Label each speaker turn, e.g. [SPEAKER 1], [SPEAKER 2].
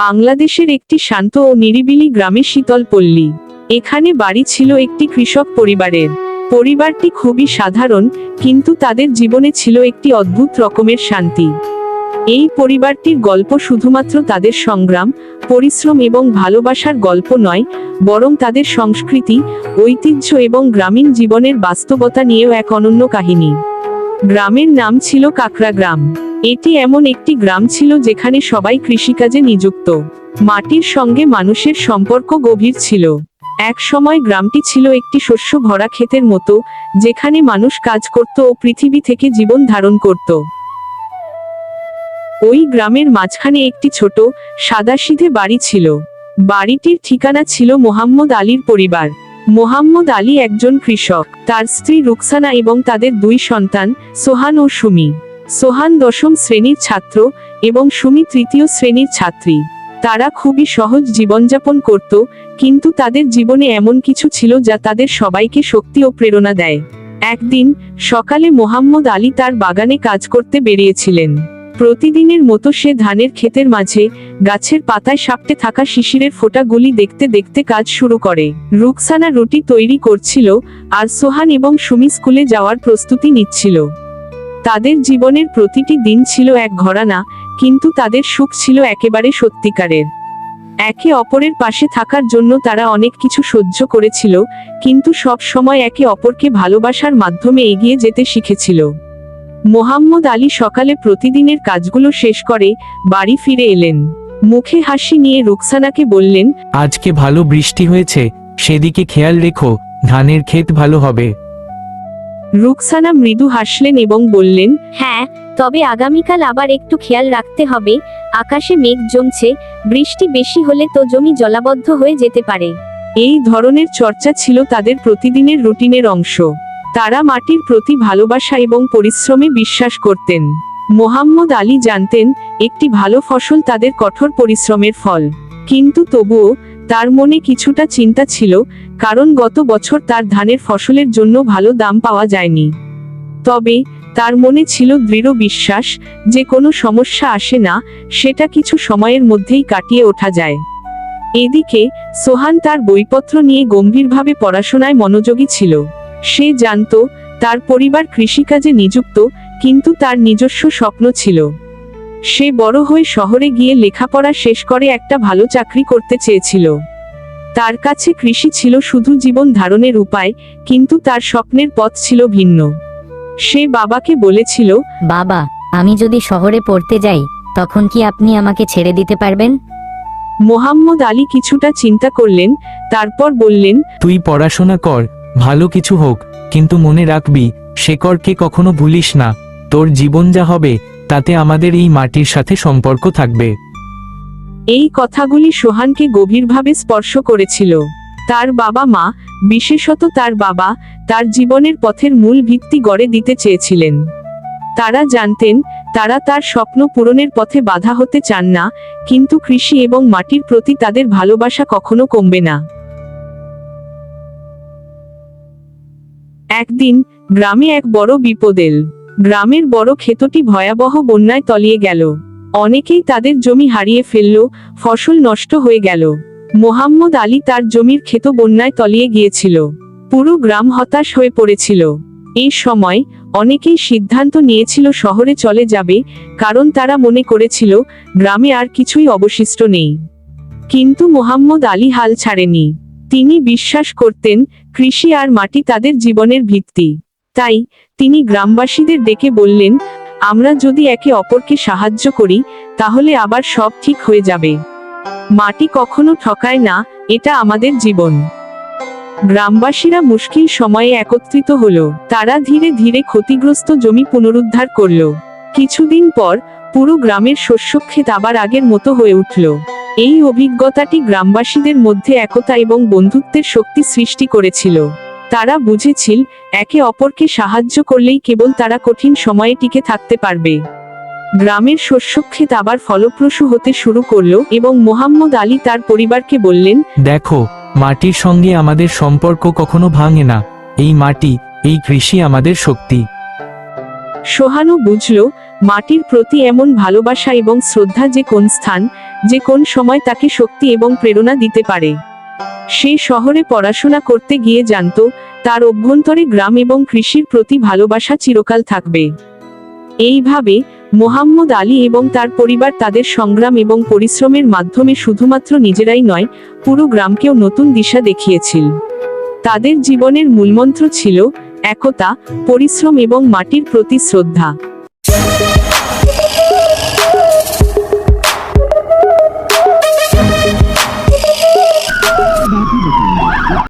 [SPEAKER 1] বাংলাদেশের একটি শান্ত ও নিরিবিলি গ্রামে শীতল পল্লী। এখানে বাড়ি ছিল একটি কৃষক পরিবারের। পরিবারটি খুবই সাধারণ, কিন্তু তাদের জীবনে ছিল একটি অদ্ভুত রকমের শান্তি। এই পরিবারটির গল্প শুধুমাত্র তাদের সংগ্রাম, পরিশ্রম এবং ভালোবাসার গল্প নয়, বরং তাদের সংস্কৃতি, ঐতিহ্য এবং গ্রামীণ জীবনের বাস্তবতা নিয়েও এক অনন্য কাহিনী। গ্রামের নাম ছিল কাকরা গ্রাম। এটি এমন একটি গ্রাম ছিল যেখানে সবাই কৃষিকাজে নিযুক্ত। মাটির সঙ্গে মানুষের সম্পর্ক গভীর ছিল। এক সময় গ্রামটি ছিল একটি শস্য ভরা ক্ষেতের মতো, যেখানে মানুষ কাজ করত ও পৃথিবী থেকে জীবন ধারণ করত। ওই গ্রামের মাঝখানে একটি ছোট, সাদাসিধে বাড়ি ছিল। বাড়িটির ঠিকানা ছিল মোহাম্মদ আলীর পরিবার। মোহাম্মদ আলী একজন কৃষক। তার স্ত্রী রুকসানা এবং তাদের দুই সন্তান, সোহান ও সুমি। সোহান দশম শ্রেণির ছাত্র এবং সুমি তৃতীয় শ্রেণির ছাত্রী। তারা খুবই সহজ জীবনযাপন করত, কিন্তু তাদের জীবনে এমন কিছু ছিল যা তাদের সবাইকে শক্তি ও প্রেরণা দেয়। একদিন, সকালে মোহাম্মদ আলী তার বাগানে কাজ করতে বেরিয়েছিলেন। প্রতিদিনের মতো সে ধানের ক্ষেতের মাঝে, গাছের পাতায় সাপটে থাকা শিশিরের ফোঁটাগুলি দেখতে দেখতে কাজ শুরু করে। রুকসানা রুটি তৈরি করছিল, আর সোহান এবং সুমি স্কুলে যাওয়ার প্রস্তুতি নিচ্ছিল। তাদের জীবনের প্রতিটি দিন ছিল এক ঘরানা, কিন্তু তাদের সুখ ছিল একেবারে সত্যিকারের। একে অপরের পাশে থাকার জন্য তারা অনেক কিছু সহ্য করেছিল, কিন্তু সব সময় একে অপরকে ভালোবাসার মাধ্যমে এগিয়ে যেতে শিখেছিল। মোহাম্মদ আলী সকালে প্রতিদিনের কাজগুলো শেষ করে বাড়ি ফিরে এলেন। মুখে হাসি নিয়ে রুকসানাকে বললেন
[SPEAKER 2] আজকে ভালো বৃষ্টি হয়েছে সেদিকে খেয়াল রেখো ধানের ক্ষেত ভালো হবে।
[SPEAKER 1] রুকসানা মৃদু হাসলেন এবং বললেন
[SPEAKER 3] হ্যাঁ তবে আগামীকাল আবার একটু খেয়াল রাখতে হবে আকাশে মেঘ জমছে বৃষ্টি বেশি হলে তো জমি জলাবদ্ধ হয়ে যেতে পারে।
[SPEAKER 1] এই ধরনের চর্চা ছিল তাদের প্রতিদিনের রুটিনের অংশ। তারা মাটির প্রতি ভালোবাসা এবং পরিশ্রমে বিশ্বাস করতেন। মোহাম্মদ আলী জানতেন, একটি ভালো ফসল তাদের কঠোর পরিশ্রমের ফল। কিন্তু তবুও, তার মনে কিছুটা চিন্তা ছিল, কারণ গত বছর তার ধানের ফসলের জন্য ভালো দাম পাওয়া যায়নি। তবে, তার মনে ছিল দৃঢ় বিশ্বাস, যে কোনো সমস্যা আসে না, সেটা কিছু সময়ের মধ্যেই কাটিয়ে ওঠা যায়। এদিকে, সোহান তার বইপত্র নিয়ে গম্ভীরভাবে পড়াশোনায় মনোযোগী ছিল। সে জানত তার পরিবার কৃষিকাজে নিযুক্ত কিন্তু তার নিজস্ব স্বপ্ন ছিল। সে বড় হয়ে শহরে গিয়ে লেখাপড়া শেষ করে একটা ভালো চাকরি করতে চেয়েছিল। তার কাছে কৃষি ছিল শুধু জীবন ধারণের উপায় কিন্তু তার স্বপ্নের পথ ছিল ভিন্ন। সে বাবাকে বলেছিল
[SPEAKER 4] বাবা আমি যদি শহরে পড়তে যাই তখন কি আপনি আমাকে ছেড়ে দিতে পারবেন?
[SPEAKER 1] মোহাম্মদ আলী কিছুটা চিন্তা করলেন তারপর বললেন
[SPEAKER 2] তুই পড়াশোনা কর ভালো কিছু হোক, কিন্তু মনে রাখবি শেকড়কে কখনো ভুলিস না। তোর জীবন যা হবে, তাতে আমাদের এই মাটির সাথে সম্পর্ক থাকবে।
[SPEAKER 1] এই কথাগুলি সোহানকে গভীরভাবে স্পর্শ করেছিল। তার বাবা মা, বিশেষত তার বাবা, তার জীবনের পথের মূল ভিত্তি গড়ে দিতে চেয়েছিলেন। তারা জানতেন, তারা তার স্বপ্ন পূরণের পথে বাধা হতে চান না, কিন্তু কৃষি এবং মাটির প্রতি তাদের ভালোবাসা কখনো কমবে না। একদিন, গ্রামে এক বড় বিপদ এল। গ্রামের বড় ক্ষেতটি ভয়াবহ বন্যায় তলিয়ে গেল। অনেকেই তাদের জমি হারিয়ে ফেলল, ফসল নষ্ট হয়ে গেল। মোহাম্মদ আলী তার জমির ক্ষেত বন্যায় তলিয়ে গিয়েছিল। পুরো গ্রাম হতাশ হয়ে পড়েছিল। এই সময়, অনেকেই সিদ্ধান্ত নিয়েছিল শহরে চলে যাবে, কারণ তারা মনে করেছিল, গ্রামে আর কিছুই অবশিষ্ট নেই। কিন্তু মোহাম্মদ আলী হাল ছাড়েনি। তিনি বিশ্বাস করতেন, কৃষি আর মাটি তাদের জীবনের ভিত্তি। তাই, তিনি গ্রামবাসীদের ডেকে বললেন, আমরা যদি একে অপরকে সাহায্য করি, তাহলে আবার সব ঠিক হয়ে যাবে। মাটি কখনো ঠকায় না, এটা আমাদের জীবন। গ্রামবাসীরা মুশকিল সময়ে একত্রিত হলো। তারা ধীরে ধীরে ক্ষতিগ্রস্ত জমি পুনরুদ্ধার করল। কিছুদিন পর, পুরো গ্রামের শস্যক্ষেত আবার আগের মতো হয়ে উঠল। এই অভিজ্ঞতাটি গ্রামবাসীদের মধ্যে একতা এবং বন্ধুত্বের শক্তি সৃষ্টি করেছিল। তারা বুঝেছিল একে অপরকে সাহায্য করলেই কেবল তারা কঠিন সময়ে টিকে থাকতে পারবে। গ্রামের শস্যক্ষেত আবার ফলপ্রসূ হতে শুরু করল এবং মোহাম্মদ আলী তার পরিবারকে বললেন
[SPEAKER 2] দেখো মাটির সঙ্গে আমাদের সম্পর্ক কখনো ভাঙে না। এই মাটি এই কৃষি আমাদের শক্তি।
[SPEAKER 1] সোহানও বুঝল মাটির প্রতি এমন ভালোবাসা এবং শ্রদ্ধা যে কোন স্থান, যে কোন সময় তাকে শক্তি এবং প্রেরণা দিতে পারে। সে শহরে পড়াশোনা করতে গিয়ে জানত, তার অভ্যন্তরে গ্রাম এবং কৃষির প্রতি ভালোবাসা চিরকাল থাকবে। এইভাবে, মোহাম্মদ আলী এবং তার পরিবার তাদের সংগ্রাম এবং পরিশ্রমের মাধ্যমে শুধুমাত্র নিজেরাই নয়, পুরো গ্রামকেও নতুন দিশা দেখিয়েছিল। তাদের জীবনের মূলমন্ত্র ছিল, একতা, পরিশ্রম এবং মাটির প্রতি শ্রদ্ধা।